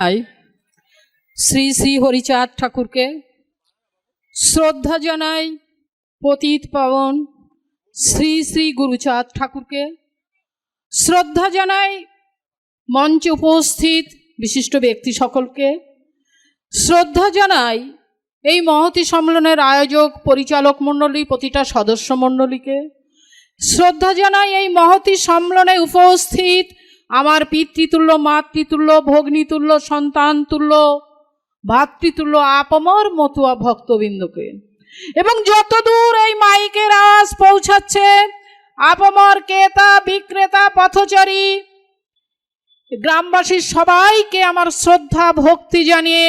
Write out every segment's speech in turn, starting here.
I. Shri Shri Harichand ঠাকুরকে শ্রদ্ধা জানাই পতিত পাবন। শ্রী শ্রী গুরুচাঁদ ঠাকুরকে শ্রদ্ধা জানাই মঞ্চে উপস্থিত বিশিষ্ট ব্যক্তি সকলকে। শ্রদ্ধা জানাই এই মহতি সম্মেলনের আয়োজক পরিচালক মণ্ডলী, প্রতিটা সদস্য মণ্ডলীকে। শ্রদ্ধা জানাই এই মহতি সম্মেলনে উপস্থিত আমার পিতৃতুল্য, মাতৃতুল্য, ভগ্নিতুল্য, সন্তানতুল্য, ভাতৃতুল্য, আপমর, মতুয়া ভক্তবৃন্দকে। এবং যতদূর এই মাইকের আওয়াজ পৌঁছাচ্ছে, আপমর ক্রেতা, বিক্রেতা, পথচারী, গ্রামবাসীর সবাইকে আমার শ্রদ্ধা, ভক্তি জানিয়ে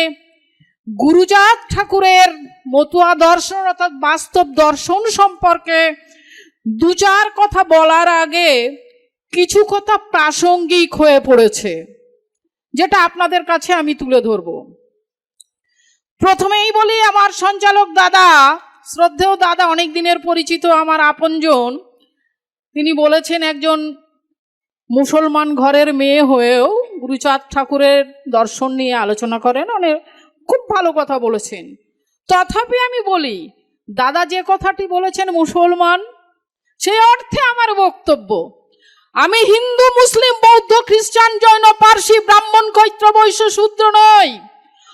গুরুজাত ঠাকুরের মতুয়া দর্শন অর্থাৎ বাস্তব দর্শন সম্পর্কে দু চার কথা বলার আগে কিছু কথা প্রাসঙ্গিক হয়ে পড়েছে, যেটা আপনাদের কাছে আমি তুলে ধরব। প্রথমেই বলি, আমার সঞ্চালক দাদা, শ্রদ্ধেয় দাদা অনেক দিনের পরিচিত আমার আপনজন, তিনি বলেছেন, একজন মুসলমান ঘরের মেয়ে হয়েও গুরুচাঁদ ঠাকুরের দর্শন নিয়ে আলোচনা করেন অনেক খুব ভালো কথা বলেছেন। তথাপি আমি বলি, দাদা যে কথাটি বলেছেন মুসলমান সেই অর্থে আমার বক্তব্য। আমি হিন্দু, মুসলিম, বৌদ্ধ, খ্রিস্টান, জৈন, পার্সি, ব্রাহ্মণ কৈত্র বৈশ্য, শূদ্র নই।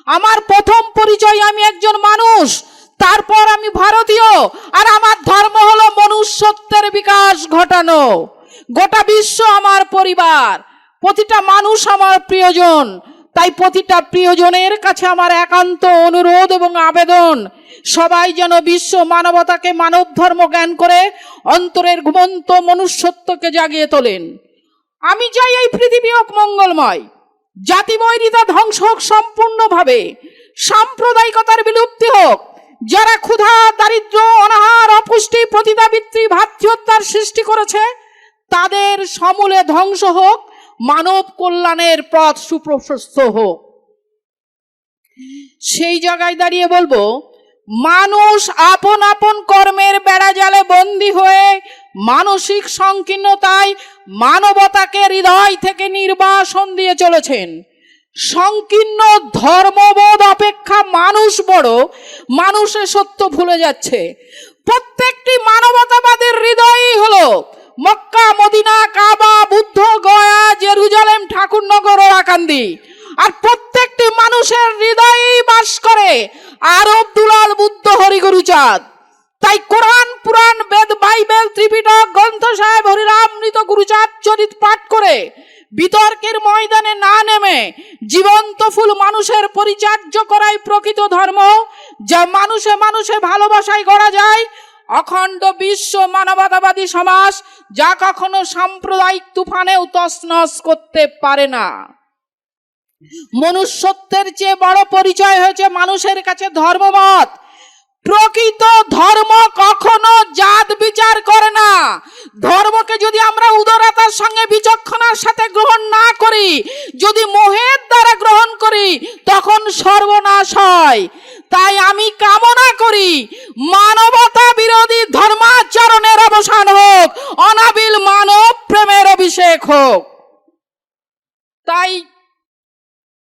আমার প্রথম পরিচয় আমি একজন মানুষ, তারপর আমি ভারতীয়, আর আমার ধর্ম হলো মনুষ্যত্বের বিকাশ ঘটানো। গোটা বিশ্ব আমার পরিবার, প্রতিটা মানুষ আমার প্রিয়জন। তাই প্রতিটা প্রিয়জনের কাছে আমার একান্ত অনুরোধ এবং আবেদন। সবাই যেন বিশ্ব মানবতাকে মানব ধর্ম জ্ঞান করে অন্তরের ঘুমন্ত মনুষ্যত্বকে জাগিয়ে তোলেন। আমি চাই এই পৃথিবী হোক মঙ্গলময়। জাতিময়রিতা ধ্বংস হোক সম্পূর্ণভাবে। সাম্প্রদায়িকতার বিলুপ্তি হোক। যারা ক্ষুধা, দারিদ্র, অনাহার, অপুষ্টি প্রতিদাবৃত্তি ভাতৃহত্যার সৃষ্টি করেছে, তাদের সমূলে ধ্বংস হোক। মানব কল্যাণের পথ সুপ্রশস্ত হোক। সেই জায়গায় দাঁড়িয়ে বলব, মানুষ আপন আপন কর্মের বেড়া জালে বন্দী হয়ে মানসিক সংকীর্ণতায় মানবতাকে হৃদয় থেকে নির্বাসন দিয়ে চলেছেন। সংকীর্ণ ধর্মবোধ অপেক্ষা মানুষ বড়, মানুষের সত্য ভুলে যাচ্ছে। প্রত্যেকটি মানবতাবাদের হৃদয়ই হলো মক্কা, মদিনা, কাবা, বুদ্ধ ঠাকুরনগর ওরাকান্দি আর প্রত্যেকটি মানুষের হৃদয়েই বাস করে আরব দুলাল বুদ্ধ হরিগুরুচাঁদ। তাই কোরআন, পুরাণ, বেদ, বাইবেল, ত্রিপিটক, গ্রন্থ সাহেব হরিরামৃত গুরুচাঁদ চরিত পাঠ করে, বিতর্কের ময়দানে না নেমে, জীবন্ত ফুল মানুষের পরিচর্য করাই প্রকৃত ধর্ম, যা মানুষে মানুষে ভালোবাসায় গড়া যায় অখণ্ড বিশ্ব মানবতাবাদী সমাজ যা কখনো সাম্প্রদায়িক তুফানেও তছনছ করতে পারে না। মনুষ্যত্বের চেয়ে বড় পরিচয় হয়েছে মানুষের কাছে ধর্মমত। প্রকৃত ধর্ম কখনো জাত বিচার করে না। ধর্মকে যদি আমরা উদারতার সঙ্গে বিচক্ষণার সাথে গ্রহণ না করি, যদি মোহের দ্বারা গ্রহণ করি, তখন সর্বনাশ হয়। তাই আমি কামনা করি মানবতা বিরোধী ধর্মাচরণের অবসান হোক, অনাবিল মানব প্রেমের অভিষেক হোক। তাই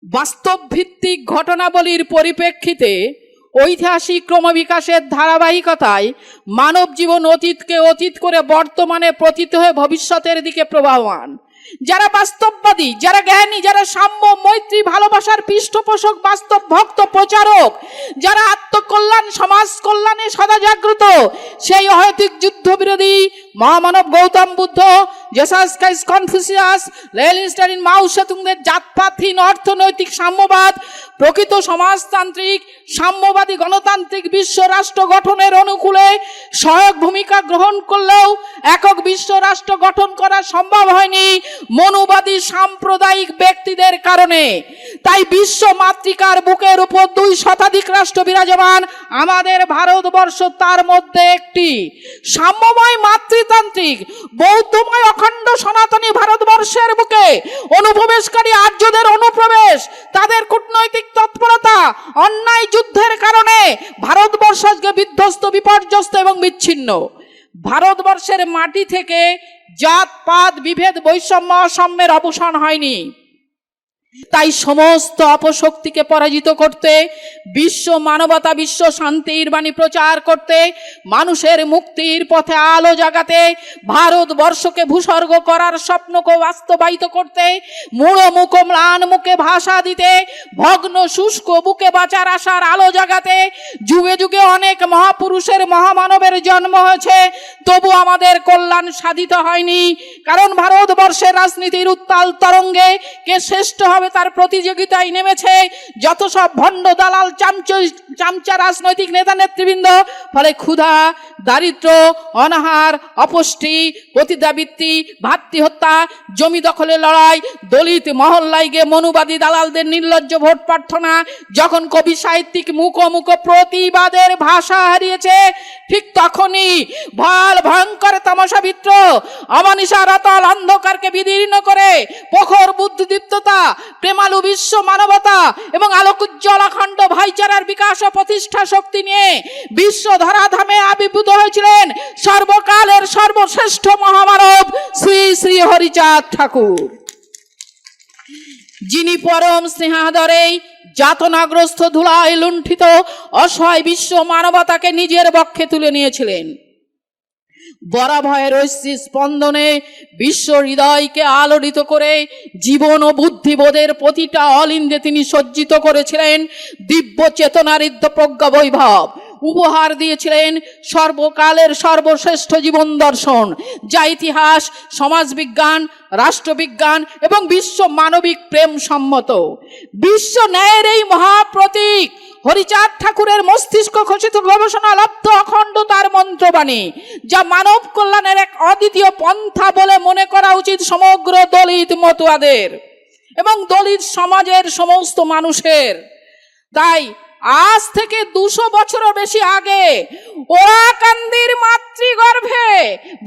বাস্তব ভিত্তিক ঘটনাবলীর পরিপ্রেক্ষিতে ঐতিহাসিক ক্রমবিকাশের ধারাবাহিকতায় মানব জীবন অতীতকে অতীত করে বর্তমানে প্রতীত হয়ে ভবিষ্যতের দিকে প্রবাহমান। যারা বাস্তববাদী, যারা জ্ঞানী, যারা সাম্য, মৈত্রী, ভালোবাসার পৃষ্ঠপোষক, বাস্তব ভক্ত, প্রচারক, যারা আত্মকল্যাণ, সমাজ কল্যাণে সদা জাগ্রত, সেই অহৈতিক যুদ্ধ বিরোধী মহামানব Gautam Buddha, Jesus Christ Confucius Lenin Stalin Mao সেতুংদের জাতপাতহীন অর্থনৈতিক সাম্যবাদ, প্রকৃত সমাজতান্ত্রিক, সাম্যবাদী গণতান্ত্রিক বিশ্ব রাষ্ট্র গঠনের অনুকূলে সহায়ক ভূমিকা গ্রহণ করলেও একক বিশ্ব রাষ্ট্র গঠন করা সম্ভব হয়নি। মনুবাদী সাম্প্রদায়িক ব্যক্তিদের কারণে, তাই বিশ্ব মাতৃকার বুকের উপর দুই শতাধিক রাষ্ট্র বিরাজমান, আমাদের ভারতবর্ষ তার মধ্যে একটি। সাম্যময় মাতৃতান্ত্রিক, বৌদ্ধময় অখণ্ড সনাতনী ভারতবর্ষের বুকে অনুপ্রবেশকারী আর্যদের অনুপ্রবেশ, তাদের কূটনৈতিক তৎপরতা, অন্যায় যুদ্ধের কারণে ভারতবর্ষ আজকে বিধ্বস্ত, বিপর্যস্ত এবং বিচ্ছিন্ন। ভারতবর্ষের মাটি থেকে জাত পাত বিভেদ বৈষম্য অসাম্যের অবসান হয়নি। তাই সমস্ত অপশক্তিকে পরাজিত করতে, বিশ্ব মানবতা, বিশ্ব শান্তির বাণী প্রচার করতে, মানুষের মুক্তির পথে আলো জাগাতে, ভারতবর্ষকে ভূস্বর্গ করার স্বপ্নকে বাস্তবায়িত করতে মূঢ় মুখ ম্লান মুখে ভাষা দিতে, ভগ্ন শুষ্ক বুকে বাঁচার আশার আলো জাগাতে, যুগে যুগে অনেক মহাপুরুষের মহামানবের জন্ম হয়েছে, তবু আমাদের কল্যাণ সাধিত হয়নি, কারণ ভারতবর্ষের রাজনীতির উত্তাল তরঙ্গে কে শ্রেষ্ঠ তার প্রতিযোগিতায় নেমেছে। যত সব ভণ্ড দালাল চামচ চামচা রাজনৈতিক নেতা নেতৃবৃন্দ, ফলে ক্ষুধা, দারিদ্র, অনাহার, অপুষ্টি পতিতাবৃত্তি ভাতৃ হত্যা জমি দখলের লড়াই, দলিত মহল্লায় গিয়ে মনুবাদী দালালদের নির্লজ্জ ভোট প্রার্থনা, যখন কবি সাহিত্যিক মুখোমুখ প্রতিবাদের ভাষা হারিয়েছে ঠিক তখনই ভয়াল, ভয়ঙ্কর তামাশা বিত্র অমানিসা রতল, অন্ধকারকে বিদীর্ণ করে প্রখর বুদ্ধিদীপ্ততা, প্রেমালু বিশ্ব মানবতা এবং আলোকোজ্জ্বল অখণ্ড ভাইচারার বিকাশ ও প্রতিষ্ঠা শক্তি নিয়ে বিশ্ব ধরাধামে আবির্ভূত হয়েছিলেন সর্বকালের সর্বশ্রেষ্ঠ মহামানব শ্রী শ্রী হরিচাঁদ ঠাকুর। যিনি পরম স্নেহাদরেই যাতনাগ্রস্ত ধুলায় লুণ্ঠিত অসহায় বিশ্ব মানবতাকে নিজের বক্ষে তুলে নিয়েছিলেন। বরাভয়ের ঐশ্রী স্পন্দনে বিশ্ব হৃদয়কে আলোড়িত করে জীবন ও বুদ্ধিবোধের প্রতিটা অলিন্দে তিনি সজ্জিত করেছিলেন দিব্য চেতনারিদ্ধ প্রজ্ঞা বৈভব। উপহার দিয়েছিলেন সর্বকালের সর্বশ্রেষ্ঠ জীবন দর্শন। যা ইতিহাস, সমাজবিজ্ঞান, রাষ্ট্রবিজ্ঞান এবং বিশ্ব মানবিক প্রেম সম্মত। বিশ্ব ন্যায়ের এই মহাপ্রতীক হরিচাঁদ ঠাকুরের মস্তিষ্ক খচিত গবেষণা লব্ধ অখণ্ড তার মন্ত্রবাণী, যা মানব কল্যাণের এক অদ্বিতীয় পন্থা বলে মনে করা উচিত সমগ্র দলিত মতুয়াদের এবং দলিত সমাজের সমস্ত মানুষের। তাই আজ থেকে দুশো বছরও বেশি আগে ওরাকান্দির মাতৃগর্ভে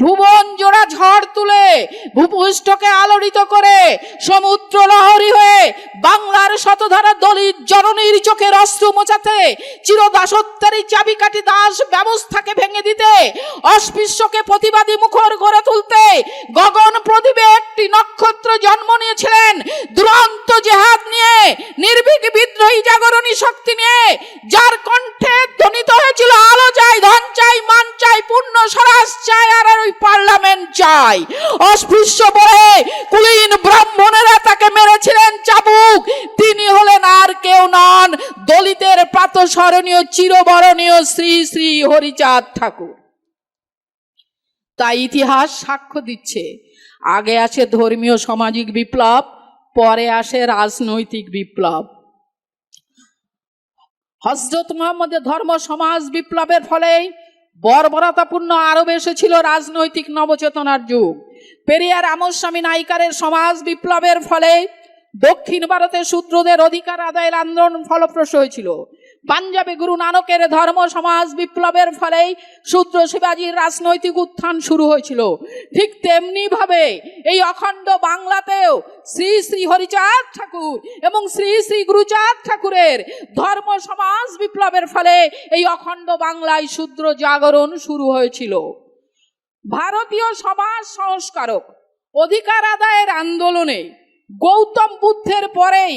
ভুবন জোড়া ঝড় তুলে ভূপৃষ্ঠকে আলোড়িত করে সমুদ্র লহরী হয়ে বাংলার শতধারা দলিত জননীর চোখের অস্ত্র মোচাতে চিরদাসত্বের চাবিকাঠি দাস ব্যবস্থাকে ভেঙে দিতে অস্পৃশ্যকে প্রতিবাদী মুখর গড়ে তুলতে গগন প্রদীপে একটি নক্ষত্র জন্ম নিয়েছিলেন দুরন্ত জেহাদ নিয়ে, নির্ভীক বিদ্রোহী জাগরণী শক্তি নিয়ে, যার কণ্ঠে ধ্বনিত হয়েছিল, আলো চাই, ধন চাই, মান চাই, পূর্ণ স্বরাজ চাই আর ওই পার্লামেন্ট চাই। অস্পৃশ্য বলে কুলীন ব্রাহ্মণেরা তাকে মেরেছিলেন চাবুক। তিনি হলেন আর কেউ নন। দলিতের প্রাতঃস্মরণীয়, চিরবরণীয় শ্রী শ্রী হরিচাঁদ ঠাকুর। তাই ইতিহাস সাক্ষ্য দিচ্ছে। আগে আছে ধর্মীয়, সামাজিক বিপ্লব পরে আসে রাজনৈতিক বিপ্লব। হজরত মোহাম্মদের ধর্ম সমাজ বিপ্লবের ফলে বর্বরতাপূর্ণ আরব এসেছিল রাজনৈতিক নবচেতনার যুগ। পেরিয়ার আমস্বামী নায়িকারের সমাজ বিপ্লবের ফলে দক্ষিণ ভারতে শূদ্রদের অধিকার আদায়ের আন্দোলন ফলপ্রসূ হয়েছিল। পাঞ্জাবে গুরু নানকের ধর্ম সমাজ বিপ্লবের ফলেই শূদ্র শিবাজীর রাজনৈতিক উত্থান শুরু হয়েছিল। ঠিক তেমনি ভাবে এই অখণ্ড বাংলাতেও শ্রী শ্রী হরিচাঁদ ঠাকুর এবং শ্রী শ্রী গুরুচাঁদ ঠাকুরের ধর্ম সমাজ বিপ্লবের ফলে এই অখণ্ড বাংলায় শূদ্র জাগরণ শুরু হয়েছিল। ভারতীয় সমাজ সংস্কারক অধিকার আদায়ের আন্দোলনে গৌতম বুদ্ধের পরেই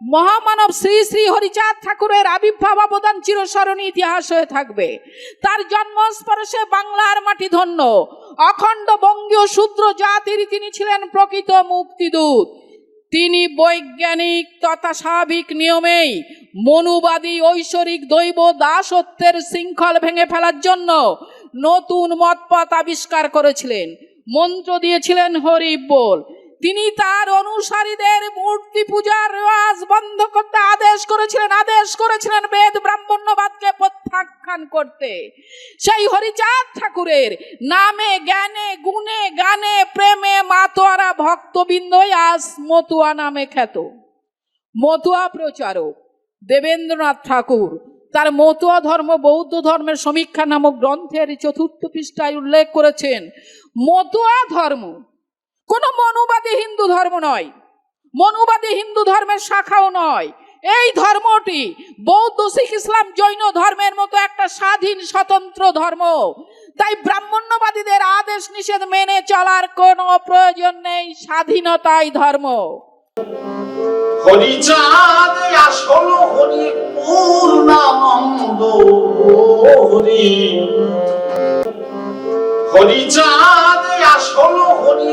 মহামানব শ্রী শ্রী হরিচাঁদ ঠাকুরের আবির্ভাব অবদান চিরস্মরণী ইতিহাস হয়ে থাকবে। তার জন্মস্পর্শে বাংলার মাটি ধন্য। অখণ্ড বঙ্গীয় শূদ্র জাতির তিনি ছিলেন প্রকৃত মুক্তিদূত। তিনি বৈজ্ঞানিক তথা স্বাভাবিক নিয়মেই মনুবাদী, ঐশ্বরিক, দৈব, দাসত্বের শৃঙ্খল ভেঙে ফেলার জন্য নতুন মতপথ আবিষ্কার করেছিলেন। মন্ত্র দিয়েছিলেন হরি বল তিনি তার অনুসারীদের মূর্তি পূজার রেওয়াজ বন্ধ করতে আদেশ করেছিলেন আদেশ করেছিলেন বেদ ব্রাহ্মণ্যবাদকে প্রত্যাখ্যান করতে। সেই হরিচাঁদ ঠাকুরের নামে, জ্ঞানে, গুণে, গানে, প্রেমে মাতোয়ারা ভক্তবৃন্দই আজ মতুয়া নামে খ্যাত। মতুয়া প্রচারক দেবেন্দ্রনাথ ঠাকুর, তার মতুয়া ধর্ম বৌদ্ধ ধর্মের সমীক্ষা নামক গ্রন্থের চতুর্থ পৃষ্ঠায় উল্লেখ করেছেন, মতুয়া ধর্ম কোনো মনুবাদী হিন্দু ধর্ম নয়। মনুবাদী হিন্দু ধর্মের শাখাও নয়। এই ধর্মটি বৌদ্ধ, শিখ, ইসলাম, জৈন ধর্মের মতো একটা স্বাধীন, স্বতন্ত্র ধর্ম। তাই ব্রাহ্মণ্যবাদীদের আদেশ নিষেধ মেনে চলার কোনো প্রয়োজন নেই স্বাধীনতাই ধর্ম। হরিচাঁদ, আসল হরি পূর্ণানন্দ হরি। হরিচাঁদ, আসল হরি